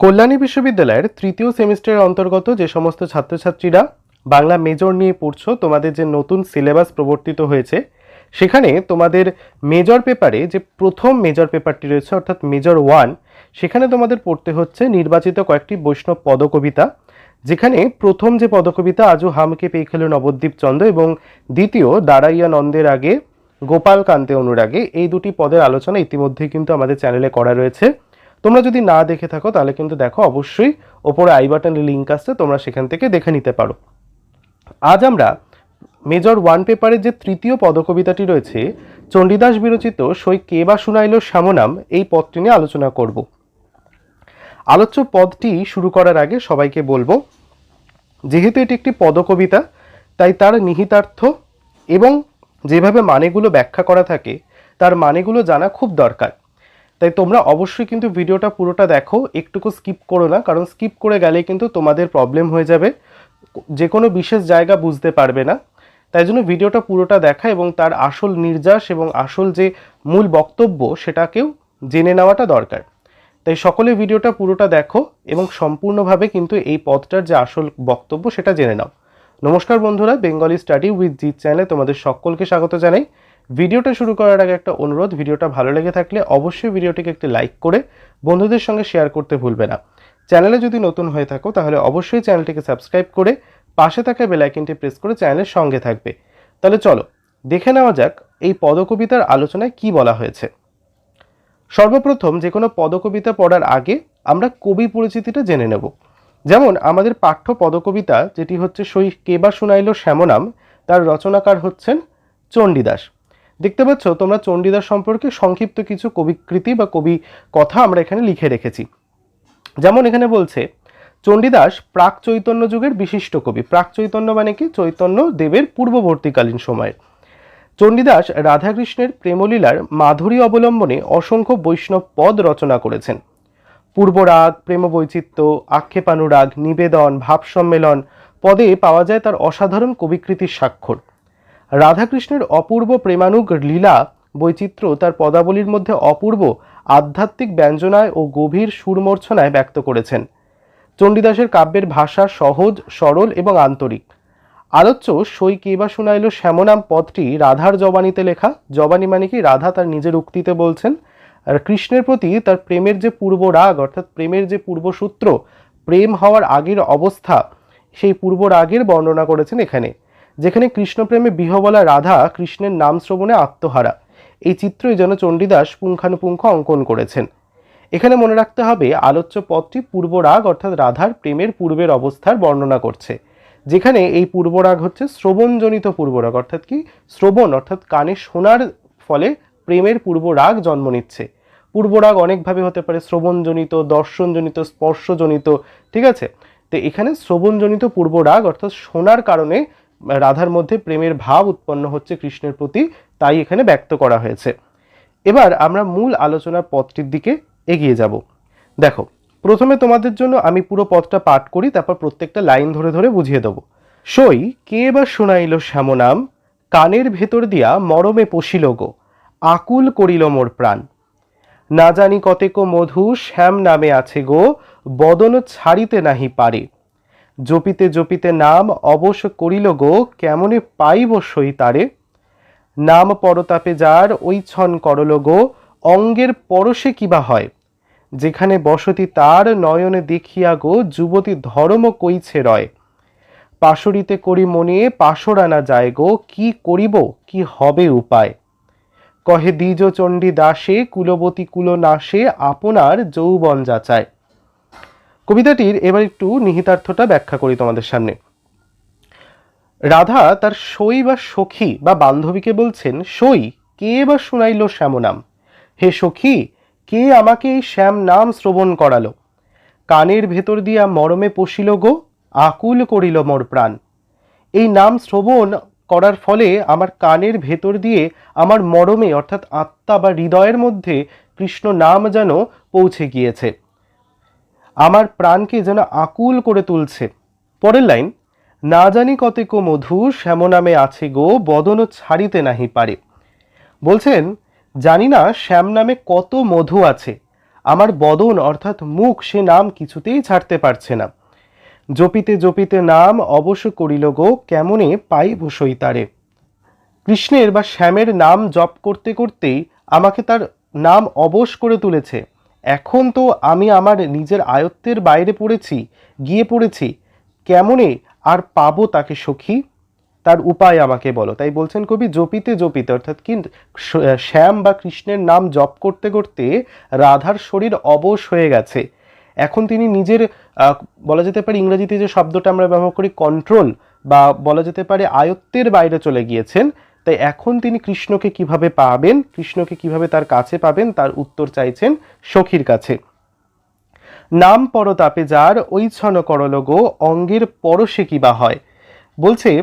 কল্যাণী বিশ্ববিদ্যালয়ের তৃতীয় সেমিস্টারের অন্তর্গত যে সমস্ত ছাত্রছাত্রীরা বাংলা মেজর নিয়ে পড়ছো, তোমাদের যে নতুন সিলেবাস প্রবর্তিত হয়েছে, সেখানে তোমাদের মেজর পেপারে যে প্রথম মেজর পেপারটি রয়েছে, অর্থাৎ মেজর ওয়ান, সেখানে তোমাদের পড়তে হচ্ছে নির্বাচিত কয়েকটি বৈষ্ণব পদকবিতা, যেখানে প্রথম যে পদকবিতা আজও হামকে পেয়ে খেলো নবদ্বীপ চন্দ্র এবং দ্বিতীয় দাঁড়াইয়া নন্দের আগে গোপাল কান্তে অনুরাগে, এই দুটি পদের আলোচনা ইতিমধ্যেই কিন্তু আমাদের চ্যানেলে করা রয়েছে। তোমরা যদি না দেখে থাকো, তাহলে কিন্তু দেখো অবশ্যই ওপরে আই বাটনের লিঙ্ক আসছে তোমরা সেখান থেকে দেখে নিতে পারো। আজ আমরা মেজর ওয়ান পেপারের যে তৃতীয় পদকবিতাটি রয়েছে, চণ্ডীদাস বিরচিত সই কে বা শুনাইল শ্যামনাম এই পদটি নিয়ে আলোচনা করব। আলোচ্য পদটি শুরু করার আগে সবাইকে বলব, যেহেতু এটি একটি পদকবিতা, তাই তার নিহিতার্থ এবং যেভাবে মানেগুলো ব্যাখ্যা করা থাকে, তার মানেগুলো জানা খুব দরকার। তাই তোমরা অবশ্যই কিন্তু ভিডিওটা পুরোটা দেখো, একটুকু স্কিপ করো না, কারণ স্কিপ করে গেলে কিন্তু তোমাদের প্রবলেম হয়ে যাবে। যে কোনো বিশেষ জায়গা বুঝতে পারবে না। তাই জন্য ভিডিওটা পুরোটা দেখা এবং তার আসল নির্যাস এবং আসল যে মূল বক্তব্য সেটাকেও জেনে নেওয়াটা দরকার। তাই সকলে ভিডিওটা পুরোটা দেখো এবং সম্পূর্ণভাবে কিন্তু এই পদটার যে আসল বক্তব্য সেটা জেনে নাও। নমস্কার বন্ধুরা বেঙ্গলি স্টাডি উইথ জিৎ চ্যানেলে তোমাদের সকলকে স্বাগত জানাই। ভিডিওটা শুরু করার আগে একটা অনুরোধ, ভিডিওটা ভালো লেগে থাকলে অবশ্যই ভিডিওটিকে একটি লাইক করে বন্ধুদের সঙ্গে শেয়ার করতে ভুলবে না। চ্যানেলে যদি নতুন হয়ে থাকো, তাহলে অবশ্যই চ্যানেলটিকে সাবস্ক্রাইব করে পাশে থাকা বেলাইকিনটি প্রেস করে চ্যানেলের সঙ্গে থাকবে। তাহলে চলো, দেখে নেওয়া যাক এই পদকবিতার আলোচনায় কি বলা হয়েছে। সর্বপ্রথম যে কোনো পদকবিতা পড়ার আগে আমরা কবি পরিচিতিটা জেনে নেব। যেমন, আমাদের পাঠ্য পদকবিতা, যেটি হচ্ছে সই কেবা শুনাইল শ্যামনাম, তার রচনাকার হচ্ছেন চণ্ডীদাস। দেখতে পাচ্ছ, তোমরা চণ্ডীদাস সম্পর্কে সংক্ষিপ্ত কিছু কবিকৃতি বা কবি কথা আমরা এখানে লিখে রেখেছি। যেমন এখানে বলছে, চণ্ডীদাস প্রাক চৈতন্য যুগের বিশিষ্ট কবি। প্রাক চৈতন্য মানে কি? চৈতন্য দেবের পূর্ববর্তীকালীন সময়ের চণ্ডীদাস রাধাকৃষ্ণের প্রেমলীলার মাধুরী অবলম্বনে অসংখ্য বৈষ্ণব পদ রচনা করেছেন। পূর্বরাগ প্রেম বৈচিত্র্য আক্ষেপানুরাগ, নিবেদন ভাব সম্মেলন পদে পাওয়া যায় তার অসাধারণ কবিকৃতির স্বাক্ষর। রাধাকৃষ্ণের অপূর্ব প্রেমানুগ লীলা বৈচিত্র্য তার পদাবলীর মধ্যে অপূর্ব আধ্যাত্মিক ব্যঞ্জনায় ও গভীর সুরমূর্ছনায় ব্যক্ত করেছেন। চণ্ডীদাসের কাব্যের ভাষা সহজ, সরল এবং আন্তরিক। আলোচ্য সই কে বা শুনাইল শ্যামনাম পদটি রাধার জবানিতে লেখা। জবানি মানে কি? রাধা তার নিজের উক্তিতে বলছেন আর কৃষ্ণের প্রতি তার প্রেমের যে পূর্ব রাগ, অর্থাৎ প্রেমের যে পূর্বসূত্র, প্রেম হওয়ার আগের অবস্থা, সেই পূর্ব রাগের বর্ণনা করেছেন এখানে। যেখানে কৃষ্ণপ্রেমে বিহবলা রাধা কৃষ্ণের নাম শ্রবণে আত্মহারা। এই চিত্রই যেন চণ্ডীদাস পুঙ্খানুপুঙ্খ অঙ্কন করেছেন। এখানে মনে রাখতে হবে, আলোচ্য পথটি পূর্বরাগ অর্থাৎ রাধার প্রেমের পূর্বের অবস্থার বর্ণনা করছে। যেখানে এই পূর্বরাগ হচ্ছে শ্রবণজনিত পূর্বরাগ, অর্থাৎ কি? শ্রবণ, অর্থাৎ কানে শোনার ফলে প্রেমের পূর্বরাগ জন্ম নিচ্ছে। পূর্বরাগ অনেকভাবে হতে পারে শ্রবণজনিত, দর্শনজনিত, স্পর্শজনিত, ঠিক আছে? তো এখানে শ্রবণজনিত পূর্বরাগ, অর্থাৎ শোনার কারণে রাধার মধ্যে প্রেমের ভাব উৎপন্ন হচ্ছে কৃষ্ণের প্রতি, তাই এখানে ব্যক্ত করা হয়েছে। এবার আমরা মূল আলোচনার পথটির দিকে এগিয়ে যাব। দেখো, প্রথমে তোমাদের জন্য আমি পুরো পথটা পাঠ করি, তারপর প্রত্যেকটা লাইন ধরে ধরে বুঝিয়ে দেবো। সই, কে বা শোনাইল শ্যামনাম? কানের ভেতর দিয়া মরমে পশিল গো, আকুল করিল মোর প্রাণ। না জানি কতেক মধু শ্যাম নামে আছে গো, বদন ছাড়িতে নাহি পারে। জপিতে জপিতে নাম অবশ করিল গো, কেমনে পাইব সই তারে নাম পরতাপে যার ওই ছন করল গো, অঙ্গের পরশে কিবা হয়? যেখানে বসতি তার নয়নে দেখিয়া গো, যুবতী ধর্ম কইছে রয়। পাশরিতে করি মনে পাশরানা যায় গো, কি করিব, কি হবে উপায়? কহে দ্বিজ চণ্ডী দাসে, কুলবতী কুলনাশে, আপনার যৌবন যাচায়। কবিতাটির এবার একটু নিহিতার্থটা ব্যাখ্যা করি তোমাদের সামনে। রাধা তার সই বা সখী বা বান্ধবীকে বলছেন, সই, কে বা শুনাইল শ্যামনাম? হে সখী, কে আমাকে এই শ্যাম নাম শ্রবণ করালো? কানের ভেতর দিয়া মরমে পশিল গো, আকুল করিল মোর প্রাণ। এই নাম শ্রবণ করার ফলে আমার কানের ভেতর দিয়ে আমার মরমে, অর্থাৎ আত্মা বা হৃদয়ের মধ্যে কৃষ্ণ নাম যেন পৌঁছে গিয়েছে। আমার প্রাণকে যেন আকুল করে তুলছে। পরের লাইন, না জানি কতেক মধু, শ্যাম নামে আছে গো বদন ছাড়িতে নাহি পারে। বলছেন, জানি না শ্যাম নামে কত মধু আছে। আমার বদন অর্থাৎ মুখ, সে নাম কিছুতেই ছাড়তে পারছে না। জপিতে জপিতে নাম অবশ্য করিল গো, কেমনে পাই পাইব সইতারে কৃষ্ণের বা শ্যামের নাম জপ করতে করতেই আমাকে তার নাম অবশ করে তুলেছে। এখন তো আমি আমার নিজের আয়ত্তের বাইরে পড়েছি, গিয়ে পড়েছি। কেমনে আর পাবো তাকে সখী? তার উপায় আমাকে বলো। তাই বলছেন কবি, জপিতে জপিতে, অর্থাৎ কি শ্যাম বা কৃষ্ণের নাম জপ করতে করতে রাধার শরীর অবশ হয়ে গেছে। এখন তিনি নিজের বলা যেতে পারে ইংরেজিতে যে শব্দটা আমরা ব্যবহার করি কন্ট্রোল বা বলা যেতে পারে আয়ত্তের বাইরে চলে গিয়েছেন তাই এখন তিনি কৃষ্ণকে কীভাবে পাবেন, কৃষ্ণকে কীভাবে তার কাছে পাবেন, তার উত্তর চাইছেন সখীর কাছে। নাম পরতাপে যার ওই ছন করল গো অঙ্গের পরশে কি বা হয়? বলছে,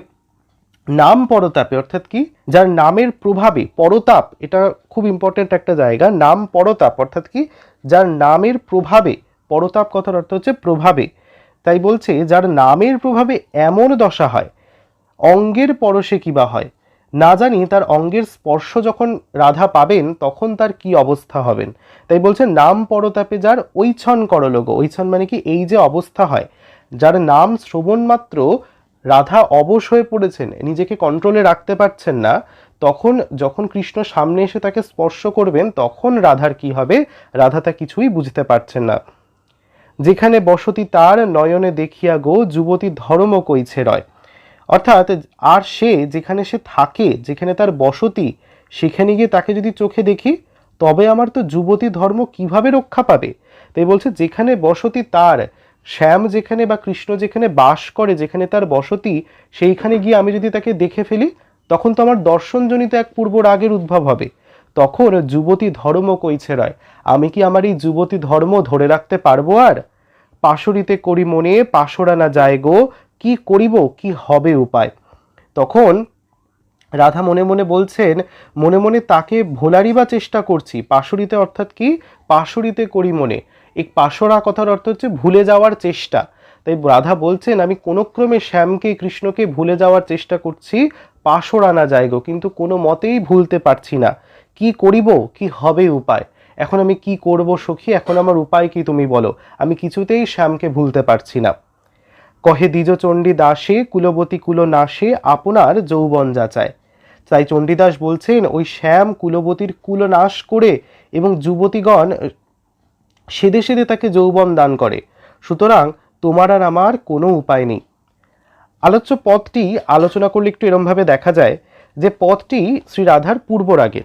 নাম পরতাপে, অর্থাৎ কি? যার নামের প্রভাবে, পরতাপ, এটা খুব ইম্পর্ট্যান্ট একটা জায়গা, নাম পরতাপ, অর্থাৎ কি? যার নামের প্রভাবে, পরতাপ কথার অর্থ হচ্ছে প্রভাবে। তাই বলছে, যার নামের প্রভাবে এমন দশা হয়, অঙ্গের পরশে কি বা হয়? না জানি তার অঙ্গের স্পর্শ যখন রাধা পাবেন, তখন তার কি অবস্থা হবেন। তাই বলছে নাম পরতাপে যার ঐছন করলোগ ঐছন মানে কি এই যে অবস্থা হয়, যার নাম শ্রবণ মাত্র রাধা অবশ হয়ে পড়েছেন, নিজেকে কন্ট্রোলে রাখতে পারছেন না, তখন যখন কৃষ্ণ সামনে এসে তাকে স্পর্শ করবেন, তখন রাধার কি হবে? রাধা তা কিছুই বুঝতে পারছেন না। যেখানে বসতি তার নয়নে দেখিয়া গো, যুবতী ধর্ম কইছে রয়। অর্থাৎ আর সে যেখানে সে থাকে, যেখানে তার বসতি, সেখানে গিয়ে তাকে যদি চোখে দেখি, তবে আমার তো যুবতী ধর্ম কীভাবে রক্ষা পাবে? তাই বলছে, যেখানে বসতি তার, শ্যাম যেখানে বা কৃষ্ণ যেখানে বাস করে, যেখানে তার বসতি, সেইখানে গিয়ে আমি যদি তাকে দেখে ফেলি, তখন তো আমার দর্শনজনিত এক পূর্ব রাগের উদ্ভব হবে। তখন যুবতী ধর্ম কইছে রয়, আমি কি আমার এই যুবতী ধর্ম ধরে রাখতে পারব আর? পাশরিতে করি মনে, পাশরা যায় গো কি করিব, কি হবে উপায়? তখন রাধা মনে মনে বলছেন, মনে মনে তাকে ভোলারই বা চেষ্টা করছি, পাশরিতে অর্থাৎ কি? পাশরিতে করি মনে। এই পাশরা কথার অর্থ হচ্ছে ভুলে যাওয়ার চেষ্টা। তাই রাধা বলছেন, আমি কোনোক্রমে শ্যামকে, কৃষ্ণকে ভুলে যাওয়ার চেষ্টা করছি, পাশরা না যায় গো, কিন্তু কোনো মতেই ভুলতে পারছি না। কি করিব, কি হবে উপায়? এখন আমি কি করব সখী? এখন আমার উপায় কি তুমি বলো। আমি কিছুতেই শ্যামকে ভুলতে পারছি না। কহে দ্বিজচণ্ডী দাসে, কুলবতী কুল নাশে আপনার যৌবন যাচায়। তাই চণ্ডীদাস বলছেন, ওই শ্যাম কুলবতীর কুল নাশ করে এবং যুবতীগণ সেদে সেদে তাকে যৌবন দান করে। সুতরাং তোমার আর আমার কোনো উপায় নেই। আলোচ্য পথটি আলোচনা করলে একটু এরমভাবে দেখা যায় যে পথটি শ্রী রাধার পূর্বরাগে।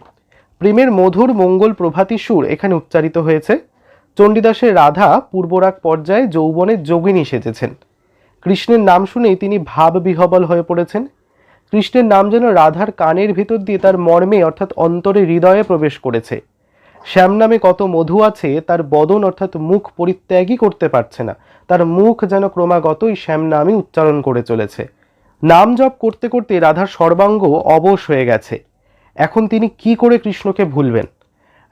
প্রেমের মধুর মঙ্গল প্রভাতী সুর এখানে উচ্চারিত হয়েছে। চণ্ডীদাসের রাধা পূর্বরাগ পর্যায়ে যৌবনের যোগিনী সেজেছেন। কৃষ্ণের নাম শুনেই তিনি ভাব বিহবল হয়ে পড়েছেন। কৃষ্ণের নাম যেন রাধার কানের ভিতর দিয়ে তার মর্মে অর্থাৎ অন্তরে হৃদয়ে প্রবেশ করেছে। শ্যাম নামে কত মধু আছে, তার বদন অর্থাৎ মুখ পরিত্যাগই করতে পারছে না। তার মুখ যেন ক্রমাগতই শ্যাম নামই উচ্চারণ করে চলেছে। নাম জপ করতে করতে রাধার সর্বাঙ্গ অবশ হয়ে গেছে। এখন তিনি কি করে কৃষ্ণকে ভুলবেন?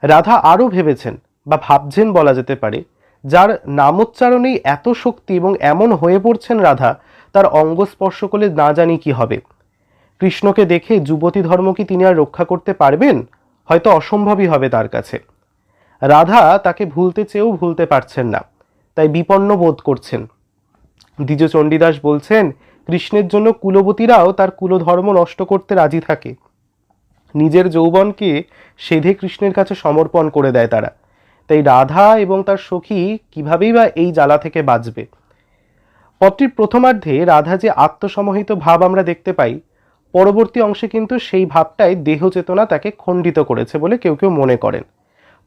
রাধা আরও ভেবেছেন বা ভাবছেন বলা যেতে পারে যার নামোচ্চারণেই এত শক্তি এবং এমন হয়ে পড়ছেন রাধা, তার অঙ্গ স্পর্শ করলে না জানি কি হবে। কৃষ্ণকে দেখে যুবতী ধর্ম কি তিনি আর রক্ষা করতে পারবেন? হয়তো অসম্ভবই হবে তার কাছে। রাধা তাকে ভুলতে চেয়েও ভুলতে পারছেন না, তাই বিপন্ন বোধ করছেন। দ্বিজ চণ্ডীদাস বলছেন, কৃষ্ণের জন্য কুলবতীরাও তার কুলধর্ম নষ্ট করতে রাজি থাকে। নিজের যৌবনকে সেধে কৃষ্ণের কাছে সমর্পণ করে দেয় তারা। তাই রাধা এবং তার সখী কিভাবেই বা এই জ্বালা থেকে বাঁচবে? পথটির প্রথমার্ধে রাধা যে আত্মসমাহিত ভাব আমরা দেখতে পাই, পরবর্তী অংশে কিন্তু সেই ভাবটাই দেহ চেতনা তাকে খণ্ডিত করেছে বলে কেউ কেউ মনে করেন।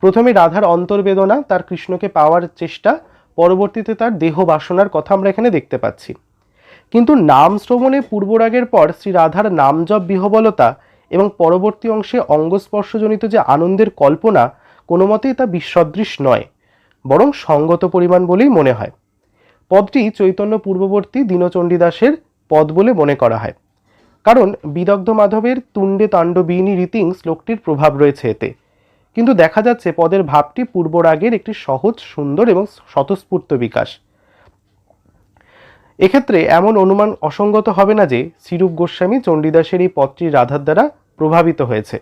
প্রথমে রাধার অন্তর্বেদনা, তার কৃষ্ণকে পাওয়ার চেষ্টা, পরবর্তীতে তার দেহ বাসনার কথা আমরা এখানে দেখতে পাচ্ছি। কিন্তু নাম শ্রবণে পূর্বরাগের পর শ্রী রাধার নামজপ বিহবলতা এবং পরবর্তী অংশে অঙ্গস্পর্শজনিত যে আনন্দের কল্পনা কোনো মতেই তা বিসদৃশ নয়, বরং সঙ্গত পরিমাণ বলেই মনে হয়। পদটি চৈতন্য পূর্ববর্তী দীনচণ্ডীদাসের পদ বলে মনে করা হয়। কারণ বিদগ্ধ মাধবের তুণ্ডে তাণ্ডবীনী রীতিং শ্লোকটির প্রভাব রয়েছে এতে। কিন্তু দেখা যাচ্ছে পদের ভাবটি পূর্বরাগের একটি সহজ, সুন্দর এবং স্বতঃস্ফূর্ত বিকাশ। এক্ষেত্রে এমন অনুমান অসঙ্গত হবে না যে শ্রীরূপ গোস্বামী চণ্ডীদাসের এই পদটি রাধার দ্বারা প্রভাবিত হয়েছে।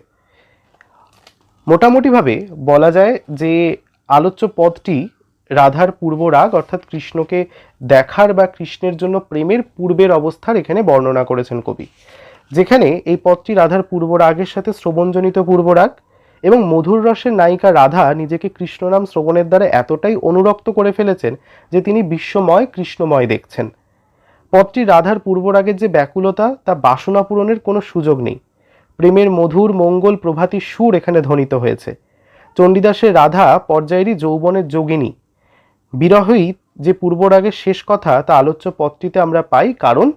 মোটামুটিভাবে বলা যায় যে আলোচ্য পদটি রাধার পূর্ব রাগ, অর্থাৎ কৃষ্ণকে দেখার বা কৃষ্ণের জন্য প্রেমের পূর্বের অবস্থার এখানে বর্ণনা করেছেন কবি, যেখানে এই পদটি রাধার পূর্ব রাগের সাথে শ্রবণজনিত পূর্ব রাগ এবং মধুর রসের নায়িকা রাধা নিজেকে কৃষ্ণনাম শ্রবণের দ্বারা এতটাই অনুরক্ত করে ফেলেছেন যে তিনি বিশ্বময়, কৃষ্ণময় দেখছেন। পদটি রাধার পূর্বরাগের যে ব্যাকুলতা, তা বাসনা পূরণের কোনো সুযোগ নেই। প্রেমের মধুর মঙ্গল প্রভাতী সুর এখানে ধ্বনিত হয়েছে। চণ্ডীদাসের রাধা পর্যায়েরই যৌবনের যোগিনী। বিরহই যে পূর্বরাগের শেষ কথা তা আলোচ্য পদটিতে আমরা পাই, কারণ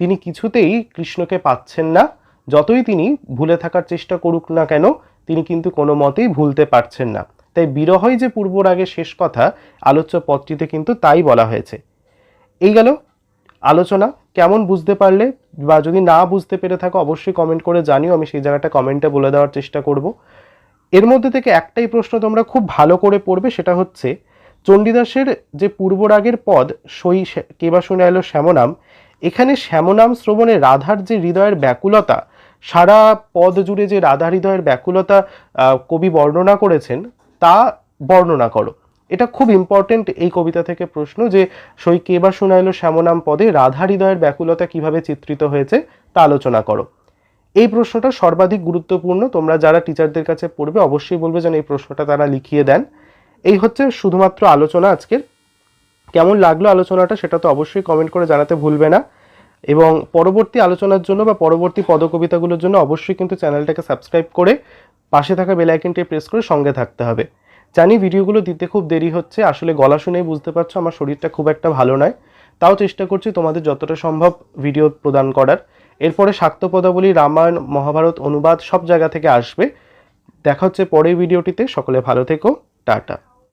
তিনি কিছুতেই কৃষ্ণকে পাচ্ছেন না। যতই তিনি ভুলে থাকার চেষ্টা করুক না কেন, তিনি কিন্তু কোনো মতেই ভুলতে পারছেন না। তাই বিরহই যে পূর্বরাগের শেষ কথা আলোচ্য পদটিতে কিন্তু তাই বলা হয়েছে। এই গেল আলোচনা, কেমন বুঝতে পারলে বা যদি না বুঝতে পেরে থাকো, অবশ্যই কমেন্ট করে জানিও, আমি সেই জায়গাটা কমেন্টে বলে দেওয়ার চেষ্টা করব। এর মধ্যে থেকে একটাই প্রশ্ন তোমরা খুব ভালো করে পড়বে, সেটা হচ্ছে, চণ্ডীদাসের যে পূর্বরাগের পদ, সই কেবা শুনে এলো শ্যামনাম, এখানে শ্যামনাম শ্রবণে রাধার যে হৃদয়ের ব্যাকুলতা, সারা পদ জুড়ে যে রাধা হৃদয়ের ব্যাকুলতা কবি বর্ণনা করেছেন, তা বর্ণনা করো। এটা খুব ইম্পর্টেন্ট এই কবিতা থেকে প্রশ্ন যে সই কে বা শোনাইলো শ্যামনাম পদে রাধা হৃদয়ের ব্যাকুলতা কীভাবে চিত্রিত হয়েছে তা আলোচনা করো। এই প্রশ্নটা সর্বাধিক গুরুত্বপূর্ণ, তোমরা যারা টিচারদের কাছে পড়বে অবশ্যই বলবে যেন এই প্রশ্নটা তারা লিখিয়ে দেন। এই হচ্ছে শুধুমাত্র আলোচনা আজকের। কেমন লাগল আলোচনাটা সেটা তো অবশ্যই কমেন্ট করে জানাতে ভুলবে না। এবং পরবর্তী আলোচনার জন্য বা পরবর্তী পদকবিতাগুলোর জন্য অবশ্যই কিন্তু চ্যানেলটাকে সাবস্ক্রাইব করে পাশে থাকা বেল আইকনটি প্রেস করে সঙ্গে থাকতে হবে। জানি ভিডিওগুলো দিতে খুব দেরি হচ্ছে, আসলে গলা শুনেই বুঝতে পারছ আমার শরীরটা খুব একটা ভালো নয়। তাও চেষ্টা করছি তোমাদের যতটা সম্ভব ভিডিও প্রদান করার। এরপরে শাক্ত পদাবলী রামায়ণ, মহাভারত, অনুবাদ সব জায়গা থেকে আসবে। দেখা হচ্ছে পরের ভিডিওটিতে। সকলে ভালো থেকো। টাটা।